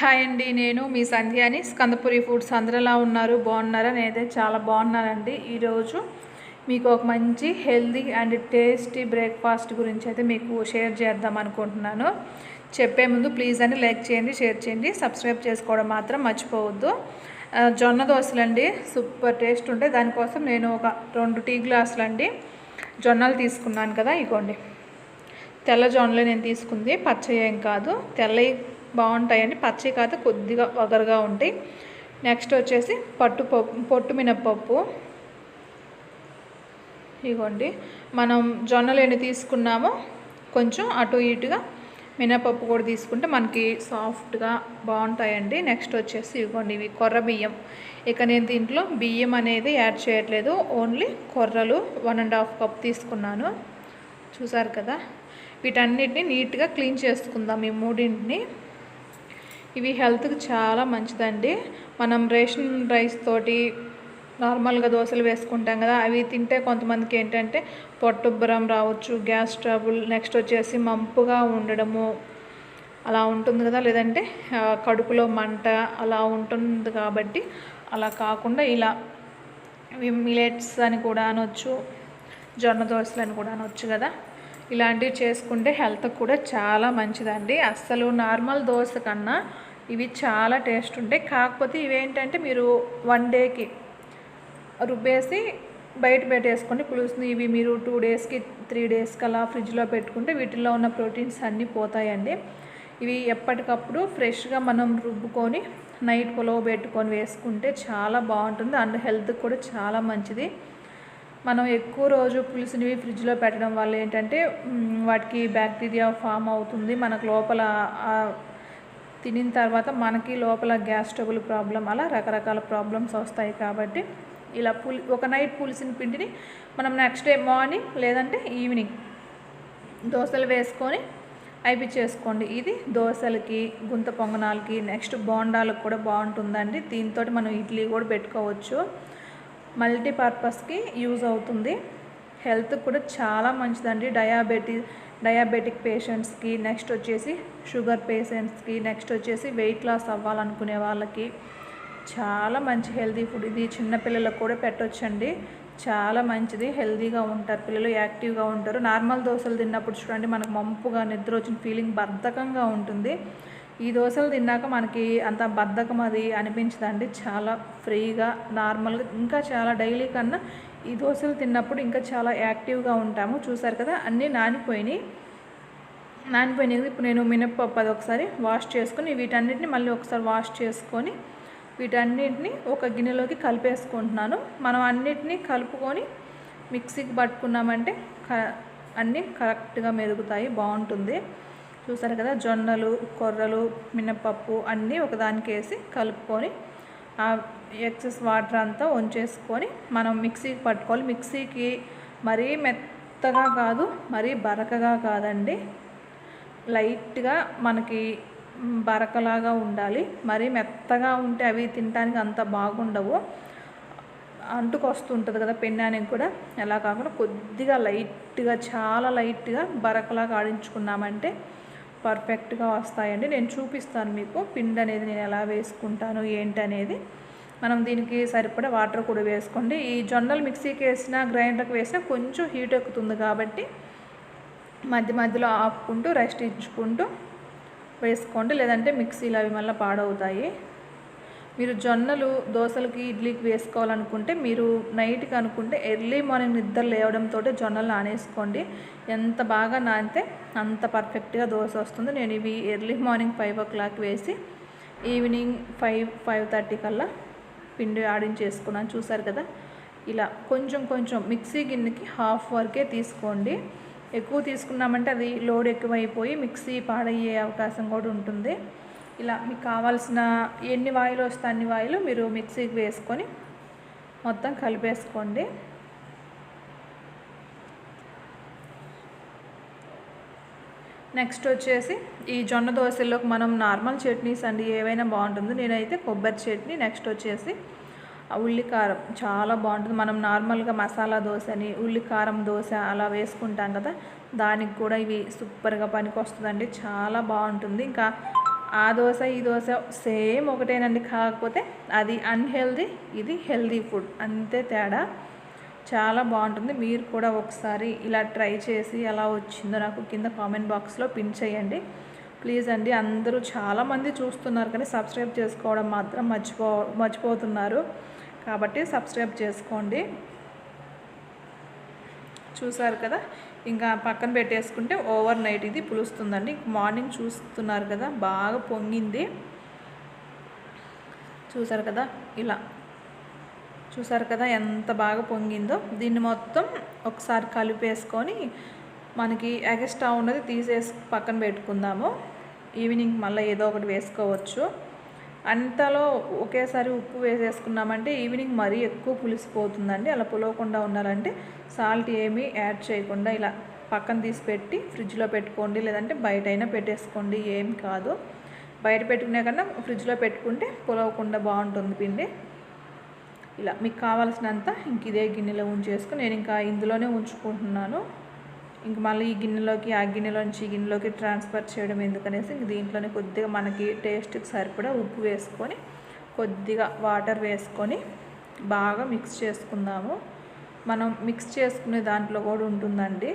Hi అండి నేను మీ సంధ్యాని. స్కందపురి foods అందరూ ఉన్నారు బాగున్నారా? నేనైతే చాలా బాగున్నానండి. ఈరోజు మీకు ఒక మంచి హెల్దీ అండ్ టేస్టీ బ్రేక్ఫాస్ట్ గురించి అయితే మీకు షేర్ చేద్దాం అనుకుంటున్నాను. చెప్పే ముందు ప్లీజ్ అని లైక్ చేయండి షేర్ చేయండి. సబ్స్క్రైబ్ చేసుకోవడం మాత్రం మర్చిపోవద్దు. జొన్న దోశలు అండి సూపర్ టేస్ట్ ఉంటాయి దానికోసం నేను ఒక రెండు టీ గ్లాసులు అండి జొన్నలు తీసుకున్నాను కదా ఇగోండి. తెల్ల జొన్నలు నేను తీసుకుంది పచ్చ ఏం కాదు. తెల్ల బాగుంటాయండి పచ్చి కాదు కొద్దిగా వగరుగా ఉంటాయి నెక్స్ట్ వచ్చేసి పట్టు పప్పు పొట్టు మినప్పప్పు. ఇగోండి మనం జొన్నలు ఎన్ని తీసుకున్నామో కొంచెం అటు ఇటుగా మినపప్పు కూడా తీసుకుంటే మనకి సాఫ్ట్గా బాగుంటాయండి. నెక్స్ట్ వచ్చేసి ఇవ్వండి ఇవి కొర్ర బియ్యం. ఇక నేను దీంట్లో బియ్యం అనేది యాడ్ చేయట్లేదు. ఓన్లీ కొర్రలు వన్ అండ్ హాఫ్ కప్ తీసుకున్నాను. చూసారు కదా? వీటన్నిటిని నీట్గా క్లీన్ చేసుకుందాం ఈ మూడింటిని. ఇవి హెల్త్కి చాలా మంచిదండి. మనం రేషన్ రైస్ తోటి నార్మల్గా దోశలు వేసుకుంటాం కదా అవి తింటే కొంతమందికి ఏంటంటే పొట్టుబ్బరం రావచ్చు గ్యాస్ ట్రబుల్ నెక్స్ట్ వచ్చేసి మంపుగా ఉండడము అలా ఉంటుంది కదా. లేదంటే కడుపులో మంట అలా ఉంటుంది కాబట్టి అలా కాకుండా ఇలా మిలెట్స్ అని కూడా అనొచ్చు జొన్న దోశలు అని కూడా అనొచ్చు కదా. ఇలాంటివి చేసుకుంటే హెల్త్ కూడా చాలా మంచిదండి. అస్సలు నార్మల్ దోశ కన్నా ఇవి చాలా టేస్ట్ ఉంటాయి. కాకపోతే ఇవేంటంటే మీరు వన్ డేకి రుబ్బేసి బయట పెట్టేసుకోండి. పులుసుని ఇవి మీరు టూ డేస్కి త్రీ డేస్కి అలా ఫ్రిడ్జ్లో పెట్టుకుంటే వీటిల్లో ఉన్న ప్రోటీన్స్ అన్నీ పోతాయండి. ఇవి ఎప్పటికప్పుడు ఫ్రెష్గా మనం రుబ్బుకొని నైట్ పొలవ పెట్టుకొని వేసుకుంటే చాలా బాగుంటుంది. అండ్ హెల్త్కి కూడా చాలా మంచిది. మనం ఎక్కువ రోజు పులుసునివి ఫ్రిడ్జ్లో పెట్టడం వల్ల ఏంటంటే వాటికి బ్యాక్టీరియా ఫామ్ అవుతుంది. మనకు లోపల తినిన తర్వాత మనకి లోపల గ్యాస్ ట్రబుల్ ప్రాబ్లం అలా రకరకాల ప్రాబ్లమ్స్ వస్తాయి కాబట్టి ఇలా పులి ఒక నైట్ పులిసిన పిండిని మనం నెక్స్ట్ డే మార్నింగ్ లేదంటే ఈవినింగ్ దోశలు వేసుకొని అయిపించేసుకోండి. ఇది దోశలకి గుంత పొంగనాలకి నెక్స్ట్ బోండాలకు కూడా బాగుంటుందండి. దీంతో మనం ఇడ్లీ కూడా పెట్టుకోవచ్చు. మల్టీపర్పస్కి యూజ్ అవుతుంది. హెల్త్ కూడా చాలా మంచిదండి. డయాబెటీస్ డయాబెటిక్ పేషెంట్స్కి నెక్స్ట్ వచ్చేసి షుగర్ పేషెంట్స్కి నెక్స్ట్ వచ్చేసి వెయిట్ లాస్ అవ్వాలనుకునే వాళ్ళకి చాలా మంచి హెల్తీ ఫుడ్. ఇది చిన్నపిల్లలకు కూడా పెట్టొచ్చండి. చాలా మంచిది. హెల్తీగా ఉంటారు. పిల్లలు యాక్టివ్గా ఉంటారు. నార్మల్ దోశలు తిన్నప్పుడు చూడండి మనకు మంపుగా నిద్ర వచ్చిన ఫీలింగ్ బద్ధకంగా ఉంటుంది. ఈ దోశలు తిన్నాక మనకి అంత బద్ధకం అది అనిపించదండి. చాలా ఫ్రీగా నార్మల్గా ఇంకా చాలా డైలీ కన్నా ఈ దోశలు తిన్నప్పుడు ఇంకా చాలా యాక్టివ్గా ఉంటాము. చూసారు కదా అన్నీ నానిపోయినాయి. నానిపోయినాయి ఇప్పుడు నేను మినప్పప్పు అది ఒకసారి వాష్ చేసుకుని వీటన్నిటిని మళ్ళీ ఒకసారి వాష్ చేసుకొని వీటన్నిటిని ఒక గిన్నెలోకి కలిపేసుకుంటున్నాను. మనం అన్నిటినీ కలుపుకొని మిక్సీకి పట్టుకున్నామంటే క అన్నీ కరెక్ట్గా మెరుగుతాయి బాగుంటుంది. చూసారు కదా జొన్నలు కొర్రలు మినపప్పు అన్నీ ఒకదానికి వేసి కలుపుకొని ఎక్సెస్ వాటర్ అంతా వంచేసుకొని మనం మిక్సీకి పట్టుకోవాలి. మిక్సీకి మరీ మెత్తగా కాదు మరీ బరకగా కాదండి. లైట్గా మనకి బరకలాగా ఉండాలి. మరీ మెత్తగా ఉంటే అవి తినడానికి అంత బాగుండవు. అంటుకొస్తుంటుంది కదా పెన్నానికి కూడా. ఎలా కాకుండా కొద్దిగా లైట్గా చాలా లైట్గా బరకలాగా ఆడించుకున్నామంటే పర్ఫెక్ట్గా వస్తాయండి. నేను చూపిస్తాను మీకు పిండి అనేది నేను ఎలా వేసుకుంటాను ఏంటి అనేది మనం దీనికి సరిపడా వాటర్ కూడా వేసుకోండి. ఈ జొన్నలు మిక్సీకి వేసినా గ్రైండర్కి వేసినా కొంచెం హీట్ ఎక్కుతుంది కాబట్టి మధ్య మధ్యలో ఆపుకుంటూ రెస్ట్ ఇచ్చుకుంటూ వేసుకోండి. లేదంటే మిక్సీలు అవి మళ్ళీ పాడవుతాయి. మీరు జొన్నలు దోశలకి ఇడ్లీకి వేసుకోవాలనుకుంటే మీరు నైట్కి అనుకుంటే ఎర్లీ మార్నింగ్ నిద్ర లేవడంతో జొన్నలు నానేసుకోండి. ఎంత బాగా నానితే అంత పర్ఫెక్ట్గా దోశ వస్తుంది. నేను ఇవి early morning five o'clock వేసి ఈవినింగ్ ఫైవ్ ఫైవ్ థర్టీ కల్లా పిండి ఆడించేసుకున్నాను చూసారు కదా? ఇలా కొంచెం కొంచెం మిక్సీ గిన్నెకి హాఫ్ వరకే తీసుకోండి. ఎక్కువ తీసుకున్నామంటే అది లోడ్ ఎక్కువైపోయి మిక్సీ పాడయ్యే అవకాశం కూడా ఉంటుంది. ఇలా మీకు కావాల్సిన ఎన్ని వాయిలు వస్తే అన్ని వాయిలు మీరు మిక్సీకి వేసుకొని మొత్తం కలిపేసుకోండి. నెక్స్ట్ వచ్చేసి ఈ జొన్న దోశల్లోకి మనం నార్మల్ చట్నీస్ అండి ఏవైనా బాగుంటుంది. నేనైతే కొబ్బరి చట్నీ నెక్స్ట్ వచ్చేసి ఆ ఉల్లికారం. చాలా బాగుంటుంది. మనం నార్మల్గా మసాలా దోశ అని ఉల్లికారం దోశ అలా వేసుకుంటాం కదా దానికి కూడా ఇవి సూపర్గా పనికి వస్తుందండి చాలా బాగుంటుంది. ఇంకా ఆ దోశ ఈ దోశ సేమ్ ఒకటేనండి. కాకపోతే అది అన్హెల్దీ ఇది హెల్దీ ఫుడ్ అంతే తేడా. చాలా బాగుంటుంది. మీరు కూడా ఒకసారి ఇలా ట్రై చేసి ఎలా వచ్చిందో నాకు కింద కామెంట్ బాక్స్లో పిన్ చేయండి. ప్లీజ్ అండి అందరూ చాలామంది చూస్తున్నారు కానీ సబ్స్క్రైబ్ చేసుకోవడం మాత్రం మర్చిపో మర్చిపోతున్నారు. కాబట్టి సబ్స్క్రైబ్ చేసుకోండి. చూసారు కదా? ఇంకా పక్కన పెట్టేసుకుంటే ఓవర్ నైట్ ఇది పులుస్తుందండి. మార్నింగ్ చూస్తున్నారు కదా? బాగా పొంగింది. చూసారు కదా? ఇలా. చూసారు కదా ఎంత బాగా పొంగిందో. దీన్ని మొత్తం ఒకసారి కలిపేసుకొని మనకి ఎగస్ట్రా ఉన్నది తీసేసి పక్కన పెట్టుకుందాము. ఈవినింగ్ మళ్ళీ ఏదో ఒకటి వేసుకోవచ్చు. అంతలో ఒకేసారి ఉప్పు వేసేసుకున్నామంటే ఈవినింగ్ మరీ ఎక్కువ పులిసిపోతుందండి. అలా పులవకుండా ఉండాలంటే సాల్ట్ ఏమీ యాడ్ చేయకుండా ఇలా పక్కన తీసి పెట్టి ఫ్రిడ్జ్లో పెట్టుకోండి. లేదంటే బయట అయినా పెట్టేసుకోండి. ఏం కాదు. బయట పెట్టుకునే కన్నా ఫ్రిడ్జ్లో పెట్టుకుంటే పులవకుండా బాగుంటుంది పిండి. ఇలా మీకు కావాల్సినంత ఇంక ఇదే గిన్నెలో ఉంచేసుకుని నేను ఇంకా ఇందులోనే ఉంచుకుంటున్నాను. ఇంక మళ్ళీ ఈ గిన్నెలోకి ఆ గిన్నెలోంచి ఈ గిన్నెలోకి ట్రాన్స్ఫర్ చేయడం ఎందుకనేసి ఇంక దీంట్లోనే కొద్దిగా మనకి టేస్ట్కి సరిపడా ఉప్పు వేసుకొని కొద్దిగా వాటర్ వేసుకొని బాగా మిక్స్ చేసుకుందాము. మనం మిక్స్ చేసుకునే దాంట్లో కూడా ఉంటుందండి.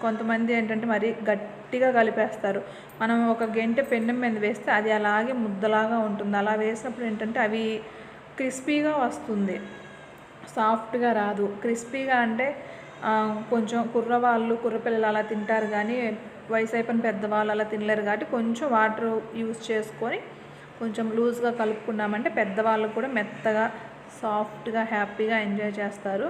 కొంతమంది ఏంటంటే మరి గట్టిగా కలిపేస్తారు. మనం ఒక గంట పెన్నెం మీద వేస్తే అది అలాగే ముద్దలాగా ఉంటుంది. అలా వేసినప్పుడు ఏంటంటే అవి క్రిస్పీగా వస్తుంది. సాఫ్ట్గా రాదు. క్రిస్పీగా అంటే కొంచెం కుర్రవాళ్ళు కుర్రపిల్లలు అలా తింటారు కానీ వయసు అయిపోయిన పెద్దవాళ్ళు అలా తినలేరు కాబట్టి కొంచెం వాటర్ యూస్ చేసుకొని కొంచెం లూజ్గా కలుపుకున్నామంటే పెద్దవాళ్ళు కూడా మెత్తగా సాఫ్ట్గా హ్యాపీగా ఎంజాయ్ చేస్తారు.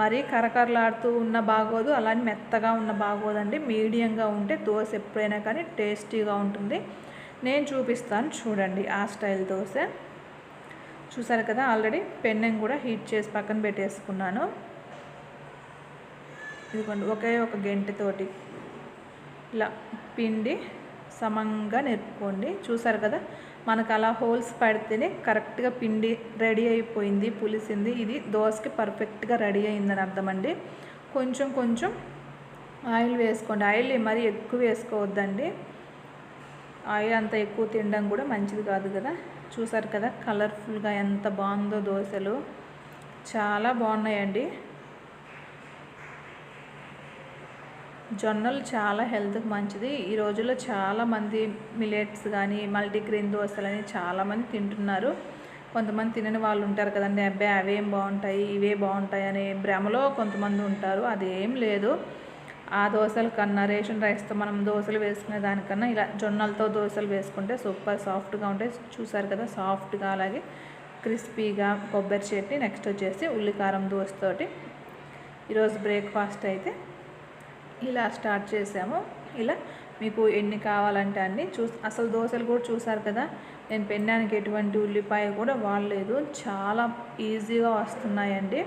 మరీ కరకరలాడుతూ ఉన్న బాగోదు. అలానే మెత్తగా ఉన్న బాగోదండి. మీడియంగా ఉంటే దోశ ఎప్పుడైనా కానీ టేస్టీగా ఉంటుంది. నేను చూపిస్తాను చూడండి ఆ స్టైల్ దోశ. చూసారు కదా ఆల్రెడీ పెన్నెం కూడా హీట్ చేసి పక్కన పెట్టేసుకున్నాను. ఇదిగోండి ఒకే ఒక గంటతోటి ఇలా పిండి సమంగా నేర్పుకోండి చూసారు కదా మనకు అలా హోల్స్ పడితేనే కరెక్ట్గా పిండి రెడీ అయిపోయింది పులిసింది. ఇది దోశకి పర్ఫెక్ట్గా రెడీ అయిందని అర్థమండి. కొంచెం కొంచెం ఆయిల్ వేసుకోండి. ఆయిల్ మరీ ఎక్కువ వేసుకోవద్దండి. ఆయిల్ అంత ఎక్కువ తినడం కూడా మంచిది కాదు కదా. చూసారు కదా కలర్ఫుల్గా ఎంత బాగుందో దోశలు. చాలా బాగున్నాయండి. జొన్నలు చాలా హెల్త్కి మంచిది. ఈ రోజుల్లో చాలామంది మిలెట్స్ కానీ మల్టీగ్రెయిన్ దోశలని చాలామంది తింటున్నారు. కొంతమంది తినని వాళ్ళు ఉంటారు కదండి. అబ్బాయి అవేం బాగుంటాయి ఇవే బాగుంటాయి అనే భ్రమలో కొంతమంది ఉంటారు. అదేం లేదు. ఆ దోశల కన్నా రేషన్ రైస్తో మనం దోశలు వేసుకునే దానికన్నా ఇలా జొన్నలతో దోశలు వేసుకుంటే సూపర్ సాఫ్ట్గా ఉంటాయి. చూసారు కదా సాఫ్ట్గా అలాగే క్రిస్పీగా కొబ్బరి చట్నీ. నెక్స్ట్ వచ్చేసి ఉల్లికారం దోశతోటి. ఈరోజు బ్రేక్ఫాస్ట్ అయితే ఇలా స్టార్ట్ చేసాము. ఇలా మీకు ఎన్ని కావాలంటే అన్ని చూ అసలు దోశలు కూడా చూసారు కదా నేను పెన్నానికి ఎటువంటి ఉల్లిపాయ కూడా వాడలేదు. చాలా ఈజీగా వస్తున్నాయండి.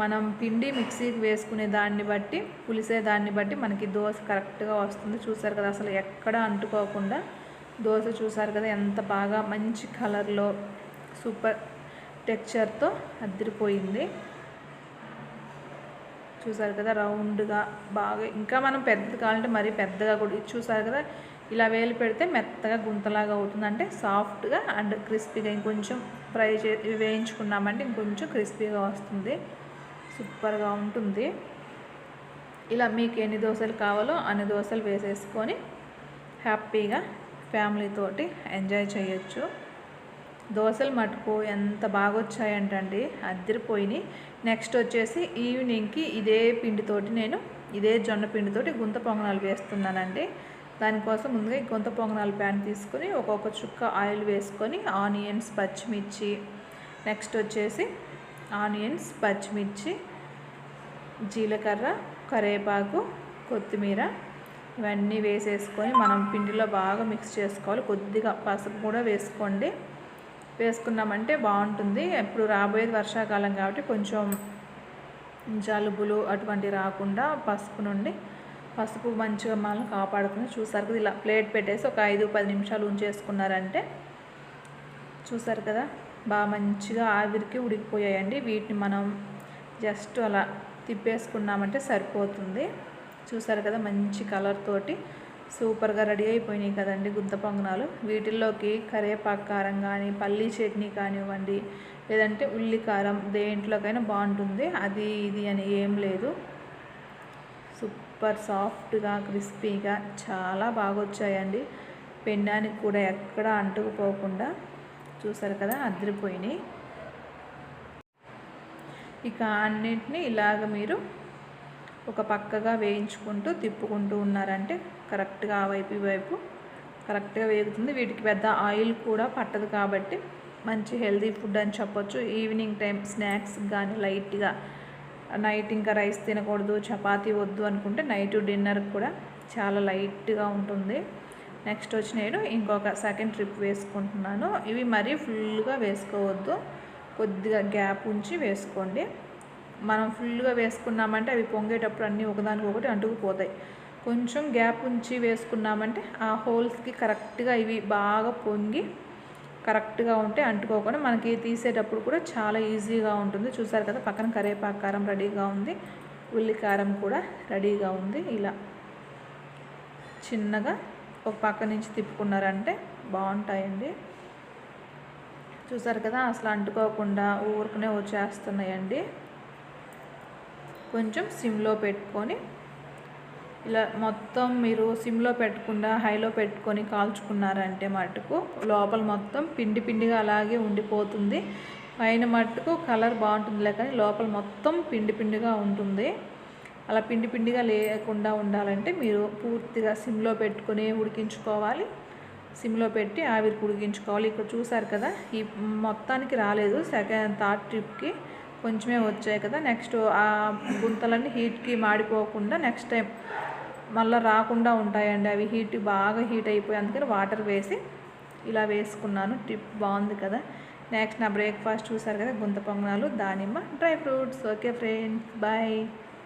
మనం పిండి మిక్సీకి వేసుకునే దాన్ని బట్టి పులిసే దాన్ని బట్టి మనకి దోశ కరెక్ట్గా వస్తుంది. చూసారు కదా అసలు ఎక్కడ అంటుకోకుండా దోశ చూసారు కదా ఎంత బాగా మంచి కలర్లో సూపర్ టెక్చర్తో అద్దరిపోయింది. చూసారు కదా రౌండ్గా బాగా ఇంకా మనం పెద్ద కావాలంటే మరీ పెద్దగా కూడా చూసారు కదా ఇలా వేలు పెడితే మెత్తగా గుంతలాగా అవుతుంది. అంటే సాఫ్ట్గా అండ్ క్రిస్పీగా ఇంకొంచెం ఫ్రై చే వేయించుకున్నామంటే ఇంకొంచెం క్రిస్పీగా వస్తుంది. సూపర్గా ఉంటుంది. ఇలా మీకు ఎన్ని దోశలు కావాలో అన్ని దోశలు వేసేసుకొని హ్యాపీగా ఫ్యామిలీతోటి ఎంజాయ్ చేయొచ్చు. దోశలు మటుకు ఎంత బాగా వచ్చాయంటండి అద్దరిపోయినాయి. నెక్స్ట్ వచ్చేసి ఈవినింగ్కి ఇదే పిండితోటి నేను ఇదే జొన్న పిండితోటి గుంత పొంగనాలు వేస్తున్నానండి. దానికోసం ముందుగా ఈ గుంత పొంగనాల ప్యాన్ తీసుకొని ఒక్కొక్క చుక్క ఆయిల్ వేసుకొని ఆనియన్స్ పచ్చిమిర్చి నెక్స్ట్ వచ్చేసి ఆనియన్స్ పచ్చిమిర్చి జీలకర్ర కరివేపాకు కొత్తిమీర ఇవన్నీ వేసేసుకొని మనం పిండిలో బాగా మిక్స్ చేసుకోవాలి. కొద్దిగా పసుపు కూడా వేసుకోండి. వేసుకున్నామంటే బాగుంటుంది. ఇప్పుడు రాబోయేది వర్షాకాలం కాబట్టి కొంచెం జలుబులు అటువంటి రాకుండా పసుపు నుండి పసుపు మంచిగా మనం కాపాడుకుని చూసారు కదా ఇలా ప్లేట్ పెట్టేసి ఒక ఐదు పది నిమిషాలు ఉంచేసుకున్నారంటే చూసారు కదా బాగా మంచిగా ఆవిరికి ఉడికిపోయాయండి. వీటిని మనం జస్ట్ అలా తిప్పేసుకున్నామంటే సరిపోతుంది. చూసారు కదా మంచి కలర్ తోటి సూపర్గా రెడీ అయిపోయినాయి కదండి గుంత పొంగనాలు. వీటిల్లోకి కరివేపాకు కారం కానీ పల్లీ చట్నీ కానివ్వండి లేదంటే ఉల్లి కారం దేంట్లోకైనా బాగుంటుంది. అది ఇది అని ఏం లేదు. సూపర్ సాఫ్ట్గా క్రిస్పీగా చాలా బాగా వచ్చాయండి పెన్నానికి కూడా ఎక్కడ అంటుకుపోకుండా చూసారు కదా అదిరిపోయినాయి. ఇక అన్నింటినీ ఇలాగ మీరు ఒక పక్కగా వేయించుకుంటూ తిప్పుకుంటూ ఉన్నారంటే కరెక్ట్గా ఆ వైపు ఈ వైపు కరెక్ట్గా వేగుతుంది. వీటికి పెద్ద ఆయిల్ కూడా పట్టదు కాబట్టి మంచి హెల్తీ ఫుడ్ అని చెప్పొచ్చు. ఈవినింగ్ టైం స్నాక్స్ కానీ లైట్గా నైట్ ఇంకా రైస్ తినకూడదు చపాతీ వద్దు అనుకుంటే నైట్ డిన్నర్ కూడా చాలా లైట్గా ఉంటుంది. నెక్స్ట్ వచ్చి నేను ఇంకొక సెకండ్ ట్రిప్ వేసుకుంటున్నాను. ఇవి మరీ ఫుల్గా వేసుకోవద్దు. కొద్దిగా గ్యాప్ ఉంచి వేసుకోండి. మనం ఫుల్గా వేసుకున్నామంటే అవి పొంగేటప్పుడు అన్నీ ఒకదానికి ఒకటి అంటుకుపోతాయి. కొంచెం గ్యాప్ ఉంచి వేసుకున్నామంటే ఆ హోల్స్కి కరెక్ట్గా ఇవి బాగా పొంగి కరెక్ట్గా ఉంటే అంటుకోకుండా మనకి తీసేటప్పుడు కూడా చాలా ఈజీగా ఉంటుంది. చూసారు కదా పక్కన కరివేపాకు కారం రెడీగా ఉంది. ఉల్లి కారం కూడా రెడీగా ఉంది. ఇలా చిన్నగా ఒక పక్క నుంచి తిప్పుకున్నారంటే బాగుంటాయండి. చూసారు కదా అసలు అంటుకోకుండా ఊరుకునే వచ్చేస్తున్నాయండి. కొంచెం సిమ్లో పెట్టుకొని ఇలా మొత్తం మీరు సిమ్లో పెట్టకుండా హైలో పెట్టుకొని కాల్చుకున్నారంటే మటుకు లోపల మొత్తం పిండి పిండిగా అలాగే ఉండిపోతుంది. పైన మట్టుకు కలర్ బాగుంటుంది కానీ లోపల మొత్తం పిండి పిండిగా ఉంటుంది. అలా పిండి పిండిగా లేకుండా ఉండాలంటే మీరు పూర్తిగా సిమ్లో పెట్టుకొని ఉడికించుకోవాలి. సిమ్లో పెట్టి ఆవిరికి ఉడికించుకోవాలి. ఇక్కడ చూసారు కదా ఈ మొత్తానికి రాలేదు. సెకండ్ థర్డ్ ట్రిప్కి కొంచెమే వచ్చాయి కదా. నెక్స్ట్ ఆ గుంతలన్నీ హీట్కి మాడిపోకుండా నెక్స్ట్ టైం మళ్ళీ రాకుండా ఉంటాయండి. అవి హీట్ బాగా హీట్ అయిపోయి అందుకని వాటర్ వేసి ఇలా వేసుకున్నాను. టిప్ బాగుంది కదా. నెక్స్ట్ నా బ్రేక్ఫాస్ట్ చూసారు కదా గుంత పొంగనాలు దానిమ్మ dry fruits. Okay friends bye.